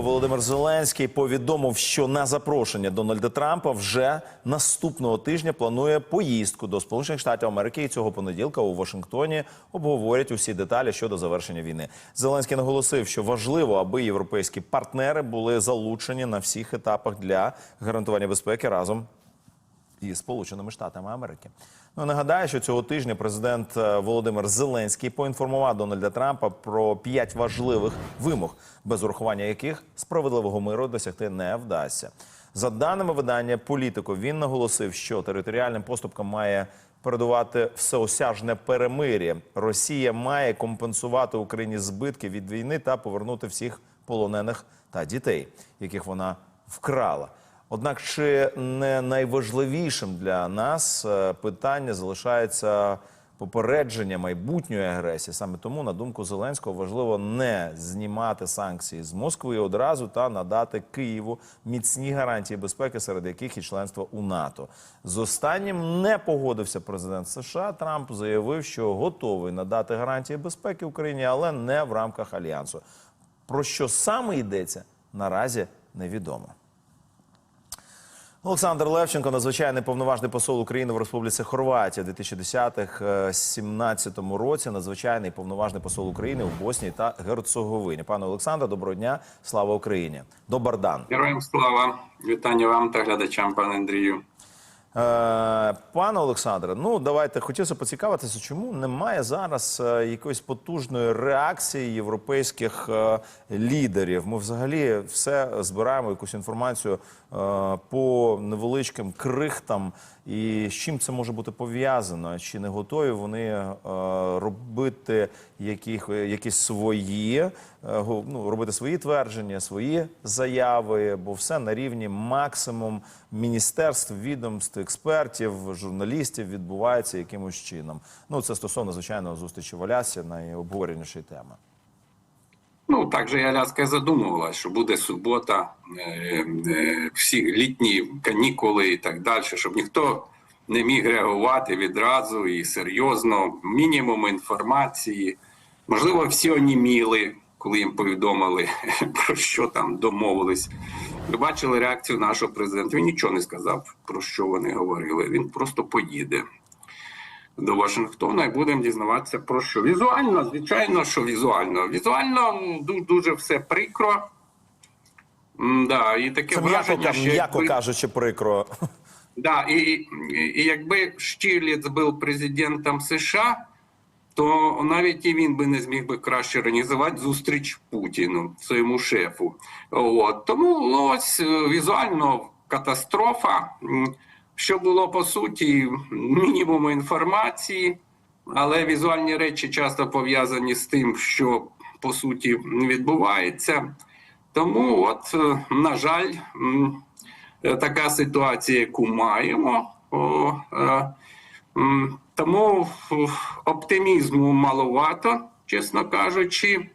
Володимир Зеленський повідомив, що на запрошення Дональда Трампа вже наступного тижня планує поїздку до Сполучених Штатів Америки. І цього понеділка у Вашингтоні обговорять усі деталі щодо завершення війни. Зеленський наголосив, що важливо, аби європейські партнери були залучені на всіх етапах для гарантування безпеки разом і Сполученими Штатами Америки. Ну нагадаю, що цього тижня президент е, Володимир Зеленський поінформував Дональда Трампа про п'ять важливих вимог, без урахування яких справедливого миру досягти не вдасться. За даними видання політико, він наголосив, що територіальним поступкам має передувати всеосяжне перемир'я. Росія має компенсувати Україні збитки від війни та повернути всіх полонених та дітей, яких вона вкрала. Однак, чи не найважливішим для нас е, питання залишається попередження майбутньої агресії. Саме тому, на думку Зеленського, важливо не знімати санкції з Москви одразу та надати Києву міцні гарантії безпеки, серед яких і членство у НАТО. З останнім не погодився президент США. Трамп заявив, що готовий надати гарантії безпеки Україні, але не в рамках альянсу. Про що саме йдеться наразі невідомо. Олександр Левченко, надзвичайний повноважний посол України в Республіці Хорватія в 2010-17 році. Надзвичайний повноважний посол України у Боснії та Герцеговині. Пане Олександре, доброго дня, слава Україні. Добардан. Героям слава, вітання вам та глядачам, пане Андрію. Е, Пане Олександре, ну давайте хотілося поцікавитися, чому немає зараз е, якоїсь потужної реакції європейських е, лідерів. Ми взагалі все збираємо якусь інформацію по невеличким крихтам, і з чим це може бути пов'язано? Чи не готові вони робити яких, якісь свої, ну, робити свої твердження, свої заяви, бо все на рівні максимум міністерств, відомств, експертів, журналістів відбувається якимось чином. Ну це стосовно звичайно зустрічі в Алясі, найобговоренішої теми. Ну так же і Аляска задумувалась, що буде субота, е, е, всі літні канікули і так далі, щоб ніхто не міг реагувати відразу і серйозно, мінімум інформації. Можливо, всі оніміли, коли їм повідомили, про що там домовились. Ви бачили реакцію нашого президента. Він нічого не сказав, про що вони говорили. Він просто поїде до Вашингтона і будемо дізнаватися про що. Візуально, звичайно, що візуально. Візуально дуже все прикро. М, Да, і таке Це враження, м'яко якби, кажучи, прикро. да, і, і, і якби Штірліц був президентом США, то навіть і він би не зміг би краще організувати зустріч Путіну, своєму шефу. От. Тому ось е, візуально катастрофа. Що було по суті мінімум інформації, але візуальні речі часто пов'язані з тим, що по суті відбувається. Тому, от, е, на жаль, е, така ситуація, яку маємо. О, Тому оптимізму маловато, чесно кажучи.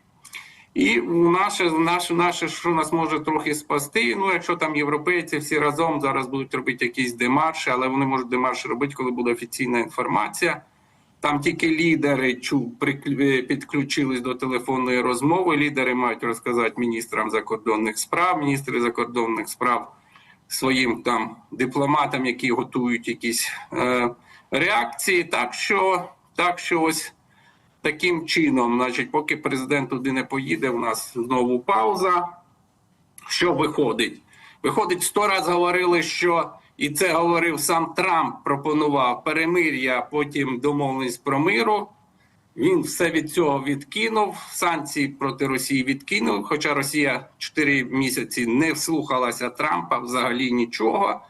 І наше, наше, наше, що нас може трохи спасти. Ну, якщо там європейці всі разом зараз будуть робити якісь демарші, але вони можуть демарші робити, коли буде офіційна інформація. Там тільки лідери чу, підключились до телефонної розмови. Лідери мають розказати міністрам закордонних справ, міністри закордонних справ своїм там дипломатам, які готують якісь е, реакції. Так що, так що ось таким чином, значить, поки президент туди не поїде, у нас знову пауза. Що виходить? Виходить, сто раз говорили, що і це говорив сам Трамп, пропонував перемир'я, потім домовленість про миру. Він все від цього відкинув. Санкції проти Росії відкинув. Хоча Росія 4 місяці не слухалася Трампа взагалі нічого.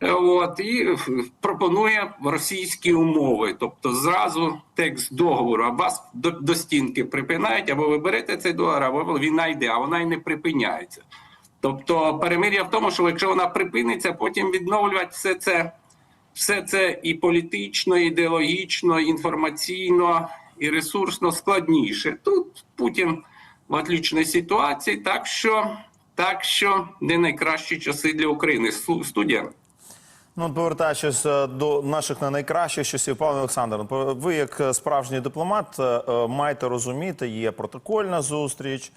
Е, От і пропонує російські умови, тобто зразу текст договору, а вас до, до стінки припинають, або ви берете цей договор, або війна йде, а вона й не припиняється. Тобто перемир'я в тому, що якщо вона припиниться, потім відновлювати все це, все це і політично, і ідеологічно, і інформаційно і ресурсно складніше. Тут Путін в отличній ситуації, так що, так що не найкращі часи для України. Студія. Ну, повертаючись е, до наших не найкращих часів, пане Олександр, ви як е, справжній дипломат е, маєте розуміти, є протокольна зустріч,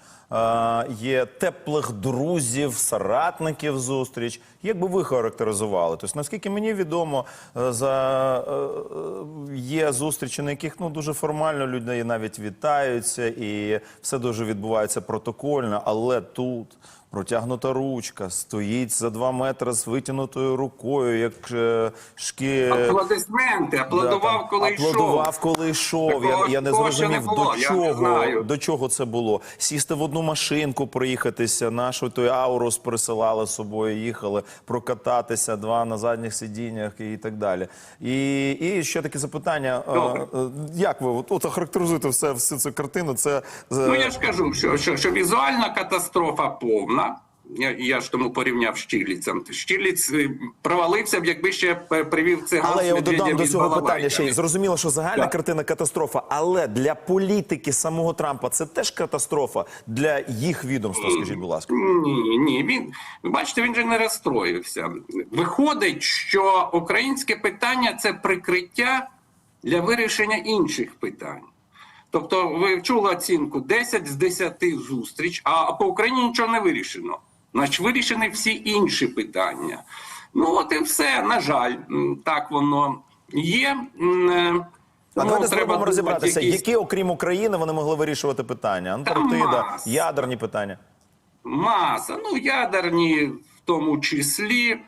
є теплих друзів, соратників зустріч. Як би ви характеризували? Тобто, наскільки мені відомо, за є зустрічі, на яких ну дуже формально люди навіть вітаються, і все дуже відбувається протокольно, але тут. Протягнута ручка, стоїть за два метри з витягнутою рукою, як е, шки... Аплодисменти, аплодував, Да, коли аплодував, йшов. коли йшов. Я, Такого- я не зрозумів, не до я не чого, до чого це було. Сісти в одну машинку, проїхатися, нашу той аурус присилали з собою, їхали, прокататися, два на задніх сидіннях і так далі. І, і ще таке запитання: е, Добре. е, як ви от, от охарактеризуєте все, всю цю картину? Це Ну я ж кажу, що, що, що візуальна катастрофа повна. Я, я ж тому порівняв з Штірліцем. Штірліц е, провалився б, якби ще пе- привів циган Але я додам до цього питання ще й зрозуміло, що загальна Так. картина катастрофа, але для політики самого Трампа це теж катастрофа для їх відомства. Скажіть, будь ласка. Ні, ні, він бачите, він же не розстроївся. Виходить, що українське питання це прикриття для вирішення інших питань. Тобто, ви чули оцінку 10 з 10 зустріч, а по Україні нічого не вирішено. Значить, вирішені всі інші питання. Ну от і все. На жаль, так воно є. Е, А тому давайте спробуємо розібратися, якісь- які, окрім України, вони могли вирішувати питання? Антарктида, ядерні питання. Маса, ну ядерні в тому числі,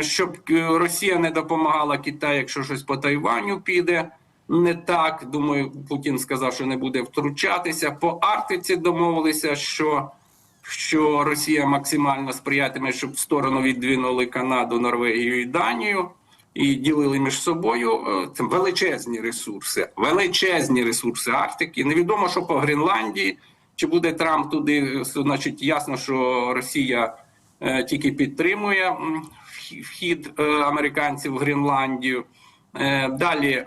щоб е, Росія не допомагала Китаю, якщо щось по Тайваню піде. Не так, думаю, Путін сказав, що не буде втручатися. По Арктиці домовилися, що, що Росія максимально сприятиме, щоб в сторону віддвинули Канаду, Норвегію і Данію і ділили між собою е, це величезні ресурси, величезні ресурси Арктики. Невідомо, що по Гренландії, чи буде Трамп туди, е, значить, ясно, що Росія е, тільки підтримує вхід американців в Гренландію. Далі,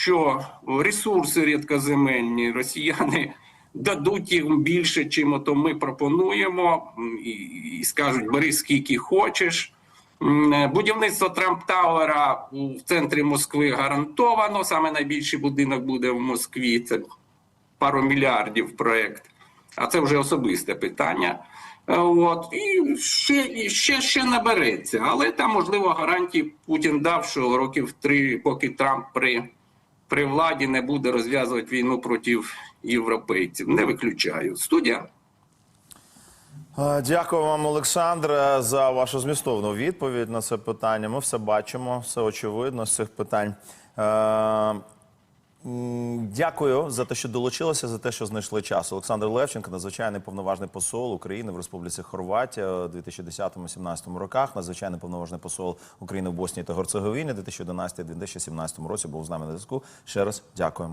що ресурси рідкоземельні росіяни дадуть їм більше, чим ото ми пропонуємо, і, і скажуть, бери скільки хочеш. Е, Будівництво Трамп Тауера в центрі Москви гарантовано. Саме найбільший будинок буде в Москві. Це пару мільярдів проект. А це вже особисте питання. Е, От і ще, ще, ще набереться. Але там, можливо, гарантії Путін дав, що років три, поки Трамп при, при владі не буде розв'язувати війну проти європейців. Не виключаю. Студія. Е, Дякую вам, Олександре, за вашу змістовну відповідь на це питання. Ми все бачимо, все очевидно з цих питань. Дякую за те, що долучилися, за те, що знайшли час. Олександр Левченко, надзвичайний повноважний посол України в Республіці Хорватія у 2010-2017 роках, надзвичайний повноважний посол України в Боснії та Герцеговіні у 2011-2017 році був з нами на зв'язку. Ще раз дякуємо.